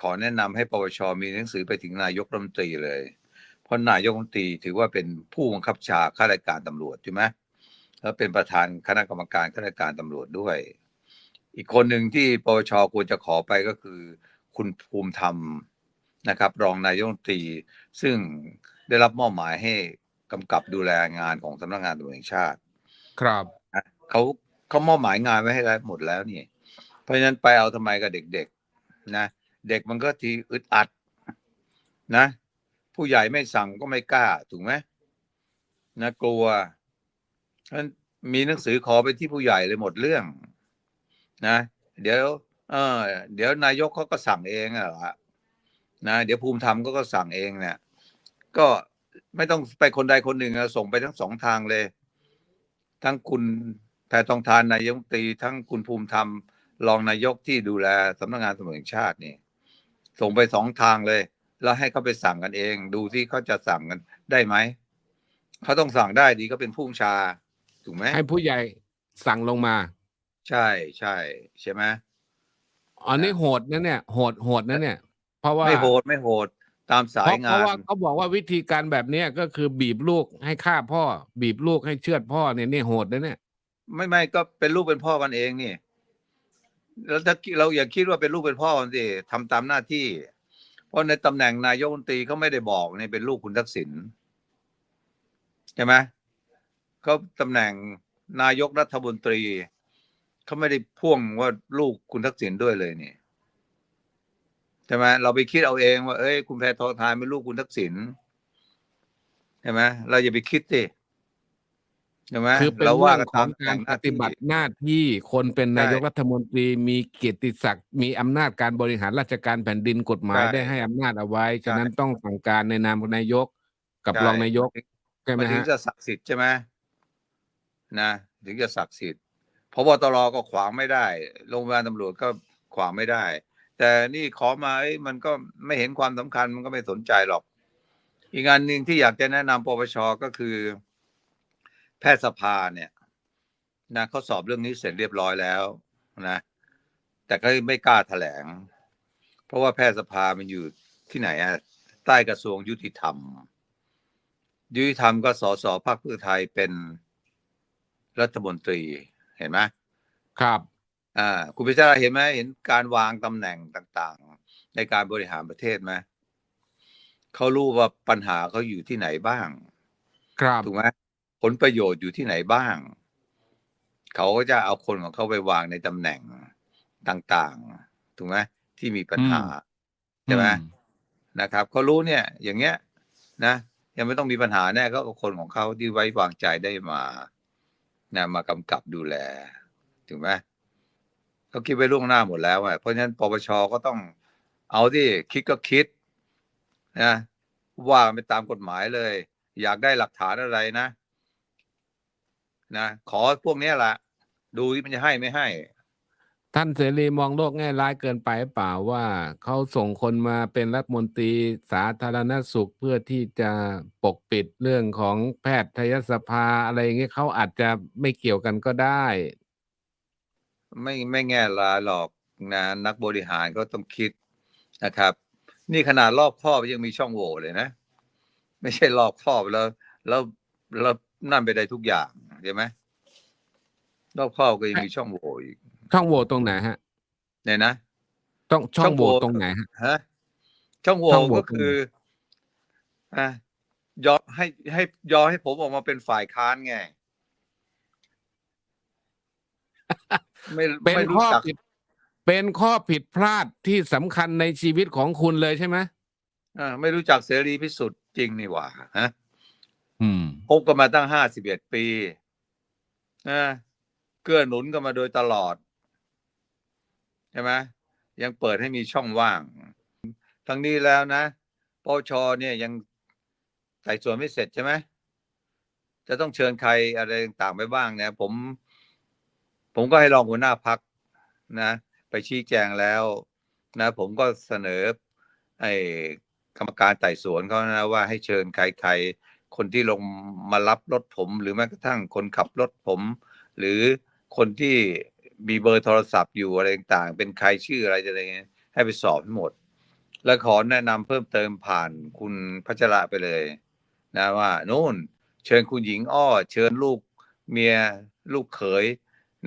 ขอแนะนำให้ปปชมีหนังสือไปถึงนายกรัฐมนตรีเลย เพราะนายกรัฐมนตรีถือว่าเป็นผู้บังคับบัญชาข้าราชการตำรวจใช่ไหมแล้วเป็นประธานคณะกรรมการข้าราชการตำรวจด้วย อีกคนหนึ่งที่ปปชควรจะขอไปก็คือ คุณภูมิธรรมนะครับ รองนายกรัฐมนตรี ซึ่งได้รับมอบหมายให้กำกับดูแลงานของสำนักงานตำรวจแห่งชาติ ครับนะเขาเขามอบหมายงานไว้ให้แล้วหมดแล้วนี่ เพราะฉะนั้นไปเอาทำไมกับเด็กๆนะ เด็กมันก็ทีอึดอัด นะ ผู้ใหญ่ไม่สั่งก็ไม่กล้าถูกไหมนะกลัวเพราะฉะนั้นมีหนังสือขอไปที่ผู้ใหญ่เลยหมดเรื่อง นะ เดี๋ยว เออ เดี๋ยวนายกเขาก็สั่งเองอะละนะเดี๋ยวภูมิธรรมก็ก็สั่งเองเนี่ย ก็ไม่ต้องไปคนใดคนหนึ่งส่งไปทั้งสองทางเลย ทั้งคุณแพทองทานนายกตีทั้งคุณภูมิธรรมรองนายกที่ดูแลสำนักงานตำรวจแห่งชาตินี่ ส่งไปสองทางเลย แล้วให้เขาไปสั่งกันเอง ดูที่เขาจะสั่งกันได้ไหมเขาต้องสั่งได้ดีก็เป็นผู้บัญชา ถูกไหมให้ผู้ใหญ่สั่งลงมา ใช่ใช่ใช่ไหมอันนี้โหดนะเนี่ยโหดโหดนะเนี่ย เพราะว่าไม่โหดไม่โหดตามสาเพยราะเพงาราะนว่าเขาบอกว่าวิธีการแบบเนี้ยก็คือบีบลูกให้ฆ่าพ่อ บีบลูกให้เชือดพ่อเนี่ยนี่โหดนะเนี่ย ไม่ไม่ก็เป็นลูกเป็นพ่อกันเองนี่ แล้วถ้าเราอย่าคิดว่าเป็นลูกเป็นพ่อสิทำตามหน้าที่ เพราะในตำแหน่งนายกรัฐมนตรีเขาไม่ได้บอกนี่เป็นลูกคุณทักษิณใช่ไหมเขาตำแหน่งนายกรัฐมนตรีเขาไม่ได้พ่วงว่าลูกคุณทักษิณด้วยเลยนี่ใช่ไหมเราไปคิดเอาเองว่าเอ้ยคุณแพทองทานเป็นลูกคุณทักษิณใช่ไหมเราอย่าไปคิดสิ ใช่ไหมคือเป็นเราเรื่ว่าองกันขตาอมงตำแหการน่งหปน้าฏิที่บัติหน้าที่คนเป็นใช่นายกรัฐมนตรีมีเกียรติศักดิ์มีอำนาจการบริหารราชการแผ่นดินกฎหมายใช่ได้ให้อำนาจเอาไว้ใช่ฉะนั้นต้องสั่งการในนามของนายกกับใช่รองนายกใช่ไหมมันถึงฮะจะศักดิ์สิทธิ์ใช่ไหมนะถึงจะศักดิ์สิทธิ์พบตรก็ขวางไม่ได้โรงพยาบาลตำรวจก็ขวางไม่ได้ แต่นี่ขอมาเอ้ยมันก็ไม่เห็นความสำคัญมันก็ไม่สนใจหรอก อีกงานหนึ่งที่อยากจะแนะนำปปชก็คือแพ ทยสภาเนี่ยนะเขาสอบเรื่องนี้เสร็จเรียบร้อยแล้วนะแต่ก็ไม่กล้าแถลง เพราะว่าแพทยสภามันอยู่ที่ไหนอะใต้กระทรวงยุติธรรม ยุติธรรมก็สสพรรคเพื่อไทยเป็นรัฐมนตรีเห็นไหมครับอ่าคุณพิจารณาเห็นไหมเห็นการวางตำแหน่งต่างๆ ในการบริหารประเทศไหมเขารู้ว่าปัญหาเขาอยู่ที่ไหนบ้าง ครับถูกไหม ผลประโยชน์อยู่ที่ไหนบ้าง เขาก็จะเอาคนของเขาไปวางในตำแหน่งต่างๆ ถูกไหมที่มีปัญหาใช่ไหมอืนะครับเขารู้เนี่ย อย่างเงี้ย นะยังไม่ต้องมีปัญหาแน่ก็เอาคนของเขาที่ไว้วางใจได้มานะมากำกับดูแลถูกไหมเขาคิดไว้ล่วงหน้าหมดแล้วอะเพราะฉะนั้นปปชก็ต้องเอาที่คิดก็คิดนะว่าไปตามกฎหมายเลย อยากได้หลักฐานอะไรนะ นะขอพวกเนี้ยละดูที่มันจะให้ไม่ให้ ท่านเสรีมองโลกแง่ร้ายเกินไปหรือเปล่าว่าเขาส่งคนมาเป็นรัฐมนตรีสาธารณสุขเพื่อที่จะปกปิดเรื่องของแพทยสภาอะไรอย่างเงี้ยเขาอาจจะไม่เกี่ยวกันก็ได้ ไม่ไม่แง่ร้ายหรอกนะนักบริหารก็ต้องคิดนะครับ นี่ขนาดรอบครอบยังมีช่องโหว่เลยนะ ไม่ใช่รอบครอบแล้ว แล้วแล้วนั่นไปได้ทุกอย่าง ใช่ไหมรอบครอบก็ยังมีช่องโหว่อีก ช่องโหว่ตรงไหนฮะเนี่ยนะต้องช่องโหว่ช่องโหว่ตรงไหนฮะฮะช่องโหว่ช่องโหว่ก็คืออะยอมให้ให้ยอมให้ผมออกมาเป็นฝ่ายค้านไง ไม่เป็นไม่รู้ข้อจักผิด เป็นข้อผิดพลาดที่สำคัญในชีวิตของคุณเลยใช่ไหมอ่าไม่รู้จักเสรีพิสุทธิ์จริงนี่หว่าฮะอืมคบกันมาตั้งห้าสิบเอ็ดปี นะเกื้อหนุนกันมาโดยตลอดใช่ไหมยังเปิดให้มีช่องว่าง ทั้งนี้แล้วนะปชเนี่ยยังไต่สวนไม่เสร็จใช่ไหมจะต้องเชิญใครอะไรต่างๆไปบ้างเนี่ยผม ผมก็ให้รองหัวหน้าพักนะ ไปชี้แจงแล้ว นะ ผมก็เสนอไอ้กรรมการไต่สวนเขานะว่าให้เชิญใครๆ คนที่ลงมารับรถผม หรือแม้กระทั่งคนขับรถผม หรือคนที่มีเบอร์โทรศัพท์อยู่อะไรต่างๆ เป็นใครชื่ออะไรอะไรเงี้ยให้ไปสอบให้หมด และขอแนะนำเพิ่มเติมผ่านคุณพัชระไปเลย นะว่านู่นเชิญคุณหญิงอ้อ เชิญลูกเมียลูกเขย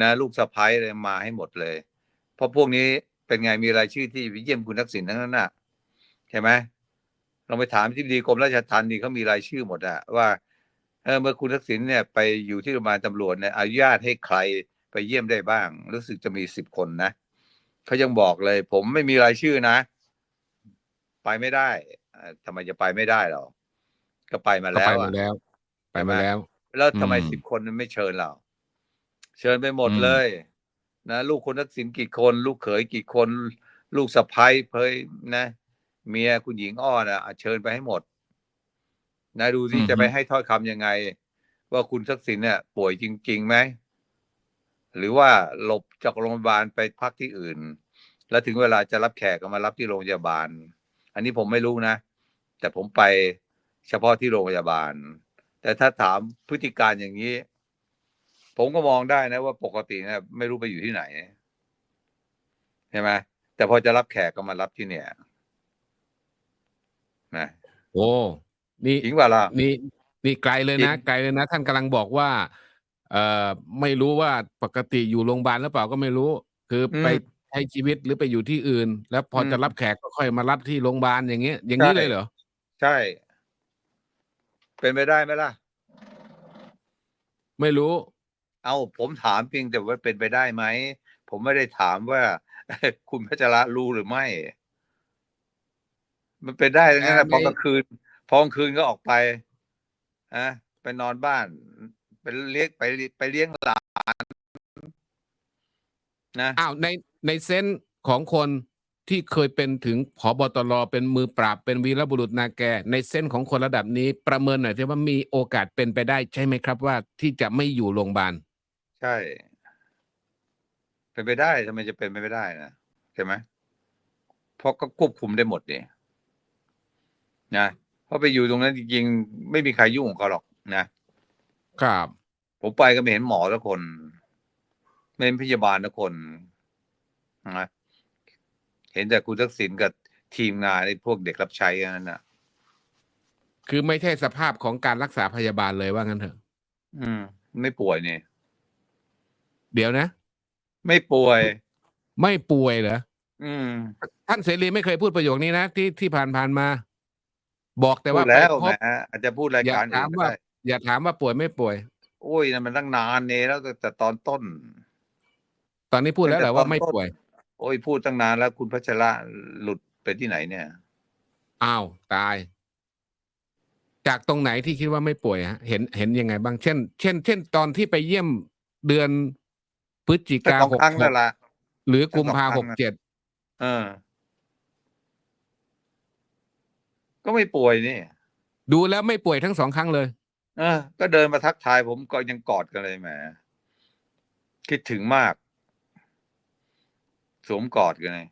นะ ลูกสะพ้ายอะไรมาให้หมดเลย เพราะพวกนี้เป็นไงมีรายชื่อที่ไปเยี่ยมคุณทักษิณทั้งนั้นน่ะใช่ไหม ลองไปถามที่ดีกรมราชทัณฑ์ดีเขามีรายชื่อหมดอะว่าเออเมื่อคุณทักษิณเนี่ยไปอยู่ที่โรงพยาบาลตำรวจเนี่ยอนุญาตให้ใครไปเยี่ยมได้บ้าง รู้สึกจะมีสิบคนนะเขายังบอกเลย ผมไม่มีรายชื่อนะ ไปไม่ได้อ่าทำไมจะไปไม่ได้หรอก็ไปมาก็แล้ไปวมาอะแล้ว ไปมาแล้ว แล้วทำไมอืมสิบคนไม่เชิญเรา เชิญไปหมดอืมเลย นะ ลูกคุณทักษิณกี่คน ลูกเขยกี่คน ลูกสะพ้ายเพยนะ เมียคุณหญิงอ้อนะอะเชิญไปให้หมด นะดูที่จะไปให้ถ้อยคำยังไง ว่าคุณทักษิณเนี่ยป่วยจริงๆไหมหรือว่าหลบจากโรงพยาบาลไปพักที่อื่น แล้วถึงเวลาจะรับแขกก็มารับที่โรงพยาบาล อันนี้ผมไม่รู้นะ แต่ผมไปเฉพาะที่โรงพยาบาล แต่ถ้าถามพฤติการอย่างนี้ ผมก็มองได้นะว่าปกตินะไม่รู้ไปอยู่ที่ไหนใช่ไหมแต่พอจะรับแขกก็มารับที่เนี่ย นะโอ้นี่จริงว่าล่ะนี่นี่ไกลเลยนะจริงไกลเลยนะ ท่านกำลังบอกว่า เอ่อไม่รู้ว่าปกติอยู่โรงพยาบาลหรือเปล่าก็ไม่รู้ คือไปใช้ชีวิตหรือไปอยู่ที่อื่น แล้วพอจะรับแขกก็ค่อยมารับที่โรงพยาบาลอย่างเงี้ย อย่างนี้เลยเหรอใช่ เป็นไปได้ไหมล่ะ ไม่รู้ เอาผมถามเพียงแต่ว่าเป็นไปได้ไหมผมไม่ได้ถามว่า คุณพัชระรู้หรือไม่ มันเป็นได้ทั้งนั้นแหละแต่พอในกลางคืน พอกลางคืนก็ออกไปอะไปนอนบ้าน ไปเลี้ยงไปไปเลี้ยงหลานนะอ้าวในในเซนส์ของคนที่เคยเป็นถึงผบตรเป็นมือปราบเป็นวีรบุรุษนาแก ในเส้นส์ของคนระดับนี้ประเมินหน่อยที่ว่ามีโอกาสเป็นไปได้ใช่ไหมครับว่าที่จะไม่อยู่โรงพยาบาลใช่ เป็นไปได้ทำไมจะเป็นไปไม่ได้นะใช่ไหมเพราะก็ควบคุมได้หมดเนี่ย นะเพราะไปอยู่ตรงนั้นจริงๆไม่มีใครยุ่งของเขาหรอกนะครับ ผมไปก็ไม่เห็นหมอสักคนไม่เห็นพยาบาลสักคนนะเห็นแต่คุณทักษิณกับทีมงานไอ้พวกเด็กรับใช้กันนั่นนะคือไม่ใช่สภาพของการรักษาพยาบาลเลยว่างั้นเถอะ อืม ไม่ป่วยนี่เดี๋ยวนะ ไม่ป่วย ไม่ป่วยเหรออืม ท่านเสรีไม่เคยพูดประโยคนี้นะที่ที่ผ่านผ่านๆมา บอกแต่พูว่าดแล้วไปพแหมบอาจจะพูดรายอย่าการถาอื่มนก็ว่าได้อย่าถามว่าป่วยไม่ป่วย โอ้ยนั่นมันตั้งนานเนี่ยแล้วตั้งแต่ตอนต้น ตอนนี้พูดแล้วแหละว่าไม่ป่วย โอ้ยพูดตั้งนานแล้วคุณพัชระหลุดไปที่ไหนเนี่ย อ้าวตาย จากตรงไหนที่คิดว่าไม่ป่วยฮะเห็นเห็นยังไงบ้าง เช่น เช่น เช่น ตอนที่ไปเยี่ยมเดือนพฤศจิแต่กาสองหกครั้งหนั่กนละหรือกุมภาแต่สหองกครั้งเจ็ดเออ ก็ไม่ป่วยนี่ดูแล้วไม่ป่วยทั้งสองครั้งเลย เออ ก็เดินมาทักทายผมก็ยังกอดกันเลยแหมคิดถึงมาก สวมกอดกันเลย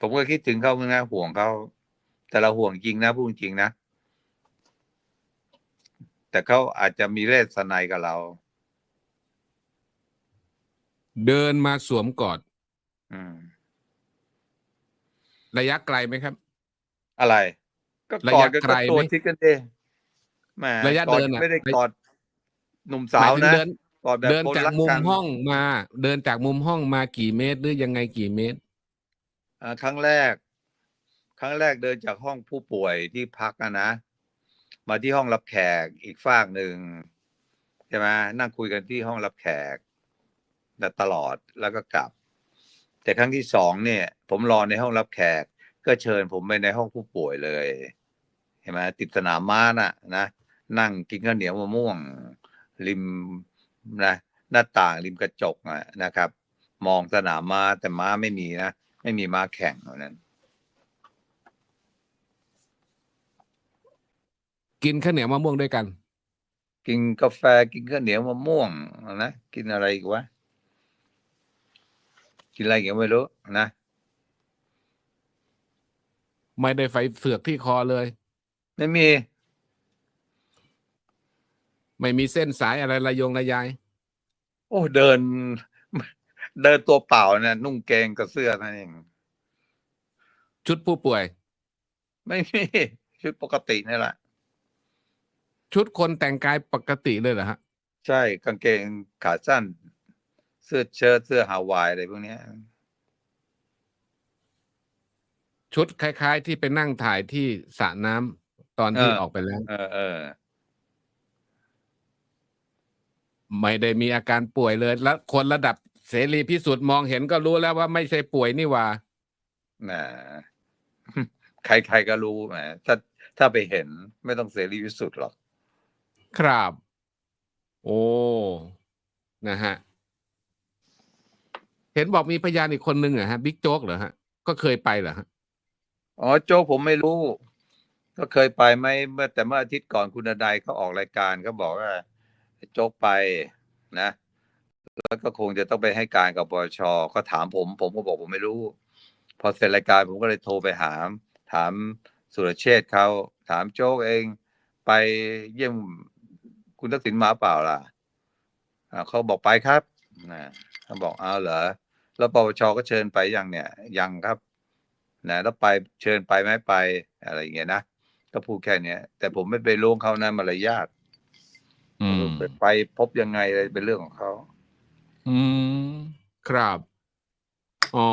ผมก็คิดถึงเขาเหมือนกันห่วงเขาแต่เราห่วงจริงนะพูดจริงนะแต่เขาอาจจะมีเลสไนยกับเรา เดินมาสวมกอดอืมระยะไกลไหมครับ อะไร ก็ระกอดยะกันไกลก็ตัวไหมทิศกันเองแหมระยะกอเดินอะไม่ได้กอดหนุ่มหสามายวถึงนะเดินกอดแบบเดินคนจากรักมุมกันห้องมา เดินจากมุมห้องมากี่เมตรหรือยังไงกี่เมตรอ่าครั้งแรก ครั้งแรกเดินจากห้องผู้ป่วยที่พักนะนะมาที่ห้องรับแขกอีกฝากหนึ่งใช่ไหมนั่งคุยกันที่ห้องรับแขกแต่ตลอดแล้วก็กลับ แต่ครั้งที่สองเนี่ย ผมรอในห้องรับแขก ก็เชิญผมไปในห้องผู้ป่วยเลย เห็นไหมติดสนามม้าน่ะนะนั่งกินข้าวเหนียวมะม่วง ริมนะหน้าต่างริมกระจกอะนะครับ มองสนามม้าแต่ม้าไม่มีนะ ไม่มีม้าแข่งเท่านั้น กินข้าวเหนียวมะม่วงด้วยกัน กินกาแฟกินข้าวเหนียวมะม่วงนะกินอะไรอีกวะกินอะไรอีกันไม่รู้นะ ไม่ได้ไฟเสือกที่คอเลย ไม่มี ไม่มีเส้นสายอะไรระยงระยาย โอ้เดิน เดินตัวเปล่าเนี่ยนุ่งเกงกับเสื้อนั่นเอง ชุดผู้ป่วย ไม่มีชุดปกตินี่แหละ ชุดคนแต่งกายปกติเลยเหรอฮะ ใช่กางเกงขาสั้น เสื้อเชิ้ตเสื้อฮาวายอะไรพวกเนี้ย ชุดคล้าย ๆ ที่ไปนั่งถ่ายที่สระน้ำตอนที่ออกไปแล้ว เออเออ ไม่ได้มีอาการป่วยเลย แล้วคนระดับเสรีพิสุทธิ์มองเห็นก็รู้แล้วว่าไม่ใช่ป่วยนี่หว่าแหมใครๆก็รู้แหมถ้าถ้าไปเห็นไม่ต้องเสรีพิสุทธิ์หรอก ครับ โอ้ นะฮะ เห็นบอกมีพยานอีกคนนึงเหรอฮะบิ๊กโจ๊กเหรอฮะ ก็เคยไปเหรอฮะ อ๋อโจ้ผมไม่รู้ ก็เคยไปไหมเมื่อแต่เมื่ออาทิตย์ก่อนคุณนายเขาออกรายการเขาบอกว่า โจ๊กไปนะ แล้วก็คงจะต้องไปให้การกับปปชก็ถามผม ผมก็บอกผมไม่รู้ พอเสร็จรายการผมก็เลยโทรไปหาถามสุรเชษเขาถามโจ๊กเอง ไปเยี่ยมคุณทักษิณมาเปล่าล่ะเขาบอกไปครับนะเขาบอกเอาเหรอแล้วปปชก็เชิญไปยังเนี่ยยังครับ นะแล้วไปเชิญไปไหมไปอะไรอย่างเงี้ยนะก็พูดแค่เนี้ยแต่ผมไม่ไปล่วงเขานะมารยาทอืมไปไปพบยังไงอะไรเป็นเรื่องของเขาอืมครับอ๋อ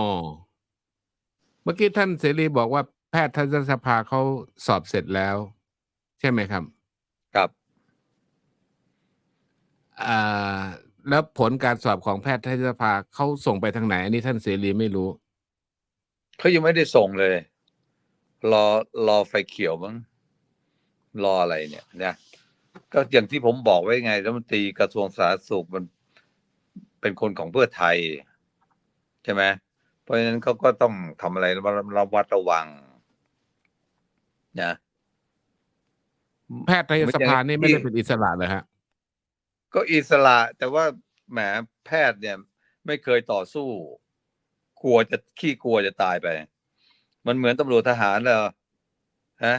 เมื่อกี้ท่านเสรีบอกว่าแพทย์ทัศสภาเขาสอบเสร็จแล้ว ใช่ไหมครับ ครับอ่าแล้วผลการสอบของแพทย์ทัศสภาเขาส่งไปทางไหน อันนี้ท่านเสรีไม่รู้ เขายังไม่ได้ส่งเลย รอรอไฟเขียวมั้งรออะไรเนี่ยนะก็อย่างที่ผมบอกไว้ไงรัฐมนตรีกระทรวงสาธารณสุขมันเป็นคนของเพื่อไทย ใช่ไหมเพราะฉะนั้นเขาก็ต้องทำอะไรระวัดระวังนะแพทยสภานี่ไม่ได้เป็นอิสระเลยฮะ ก็อิสระแต่ว่าแหมแพทย์เนี่ย ไม่เคยต่อสู้ กลัวจะขี้กลัวจะตายไป มันเหมือนตำรวจทหารเลยฮะ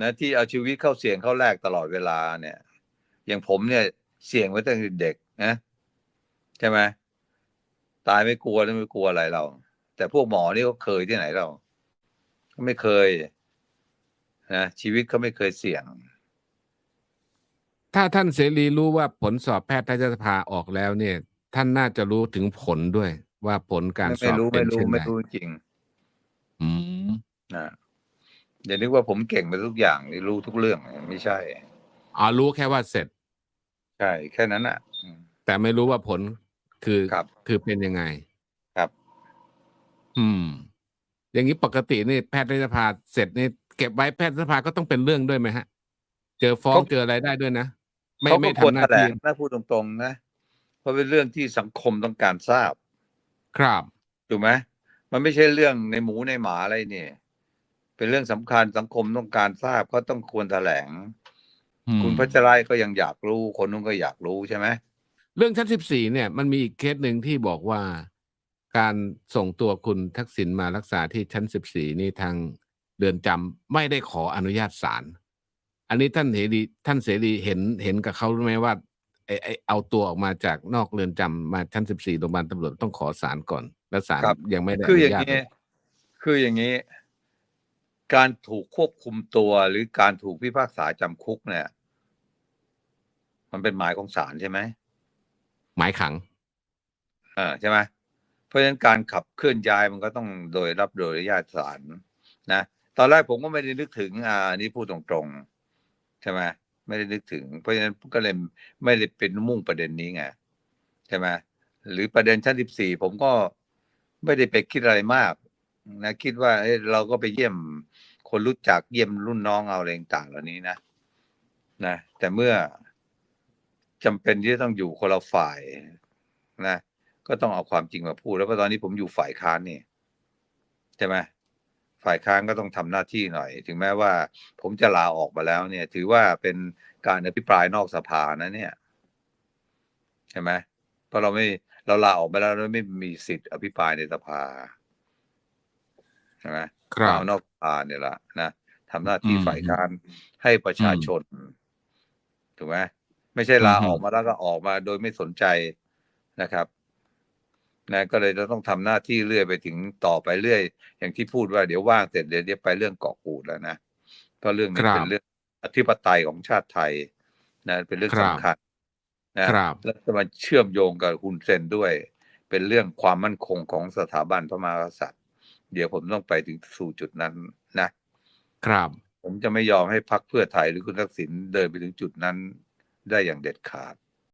นะที่เอาชีวิตเข้าเสี่ยงเข้าแลกตลอดเวลาเนี่ย อย่างผมเนี่ยเสี่ยงไว้ตั้งแต่เด็กนะใช่ไหมตายไม่กลัวแล้วไม่กลัวอะไรเรา แต่พวกหมอนี่เขาเคยที่ไหนเราก็ไม่เคยนะชีวิตเขาไม่เคยเสี่ยง ถ้าท่านเสรีรู้ว่าผลสอบแพทยสภาออกแล้วเนี่ย ท่านน่าจะรู้ถึงผลด้วย ว่าผลการสไม่อบรู้เป็ไม่นรู้เช่นไม่ไรรู้จริงอืมนะอย่านึกว่าผมเก่งไปทุกอย่างนี่รู้ทุกเรื่องไม่ใช่ อ๋อรู้แค่ว่าเสร็จ ใช่ แค่นั้นอะอืม แต่ไม่รู้ว่าผลคือครับ คือเป็นยังไง ครับ อืม อย่างนี้ปกตินี่แพทยสภาเสร็จนี่เก็บไว้แพทยสภาก็ต้องเป็นเรื่องด้วยไหมฮะ เจอฟ้องเจออะไรได้ด้วยนะ ไม่เขาไม่ก็ควรทำหแถน้าลที่งนะพูดตรงๆนะ เพราะเป็นเรื่องที่สังคมต้องการทราบ ครับ ถูกไหมมันไม่ใช่เรื่องในหมูในหมาอะไรเนี่ย เป็นเรื่องสำคัญสังคมต้องการทราบก็ต้องควรแถลงอืมคุณพัชรายก็ยังอยากรู้ คนนู้นก็อยากรู้ใช่ไหมเรื่องชั้นสิบสี่เนี่ยมันมีอีกเคสหนึ่งที่บอกว่าการส่งตัวคุณทักษิณมารักษาที่ชั้นสิบสี่นี่ทางเรือนจำไม่ได้ขออนุญาตศาลอันนี้ท่านเสรีท่านเสรีเห็นเห็นกับเขาไหมว่า ไอ้ไอ้เอาตัวออกมาจากนอกเรือนจำมาชั้นสิบสี่โรงพยาบาลตำรวจต้องขอศาลก่อน และศาลครับ ยังไม่ได้อคืออนุย่างญาตนี้ คืออย่างนี้ การถูกควบคุมตัวหรือการถูกพิพากษาจำคุกเนี่ย มันเป็นหมายของศาลใช่ไหมหมายขังอ่าใช่ไหมเพราะฉะนั้นการขับเคลื่อนย้ายมันก็ต้องโดยรับโดยอนุญาตศาลนะ ตอนแรกผมก็ไม่ได้นึกถึง อ่าอันนี้พูดตรงๆ ใช่ไหม ไม่ได้นึกถึง เพราะฉะนั้นก็เลยไม่ได้เป็นมุ่งประเด็นนี้ไงใช่ไหมหรือประเด็นชั้นสิบสี่ผมก็ไม่ได้ไปคิดอะไรมาก นะ คิดว่าเอ้เราก็ไปเยี่ยมคนรู้จักเยี่ยมรุ่นน้องเอาอะไรต่างเหล่านี้นะนะแต่เมื่อจำเป็นที่จะต้องอยู่คนละฝ่ายนะก็ต้องเอาความจริงมาพูด แล้วก็ตอนนี้ผมอยู่ฝ่ายค้านนี่ใช่ไหม ฝ่ายค้านก็ต้องทำหน้าที่หน่อย ถึงแม้ว่าผมจะลาออกมาแล้วเนี่ย ถือว่าเป็นการอภิปรายนอกสภานะเนี่ยใช่ไหมเพราะเราไม่เราลาออกมาแล้วเราไม่มีสิทธิ์อภิปรายในสภาใช่ไหมครับเอานอกสภาเนี่ยแหละนะทำหน้าที่อืมฝ่ายค้านให้ประชาชนถูกไหมไม่ใช่ลาอืมออกมาแล้วก็ออกมาโดยไม่สนใจนะครับ นะก็เลยจะต้องทำหน้าที่เรื่อยไปถึงต่อไปเรื่อย อย่างที่พูดว่าเดี๋ยวว่างเสร็จเดี๋ยวเดี๋ยวไปเรื่องเกาะกูดแล้วนะเพราะเรื่องนี้ครับเป็นเรื่องอธิปไตยของชาติไทยนะเป็นเรื่องครับสำคัญนะครับแล้วจะมาเชื่อมโยงกับฮุนเซนด้วย เป็นเรื่องความมั่นคงของสถาบันพระมหากษัตริย์ เดี๋ยวผมต้องไปถึงสู่จุดนั้นนะ ครับ ผมจะไม่ยอมให้พักเพื่อไทยหรือคุณทักษิณเดินไปถึงจุดนั้นได้อย่างเด็ดขาด